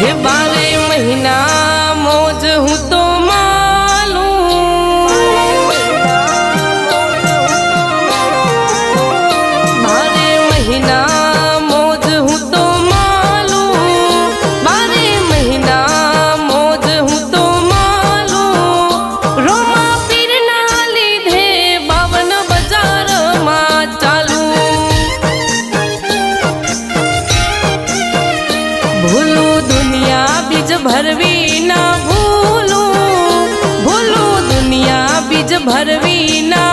હે બારે મહિના મોજ હું તો માલું. બારે મહિના મોજ હું તો માલું. બારે મહિના મોજ હું ભૂલું બીજ ભરવી ના ભૂલું ભૂલું દુનિયા બીજ ભરવી ના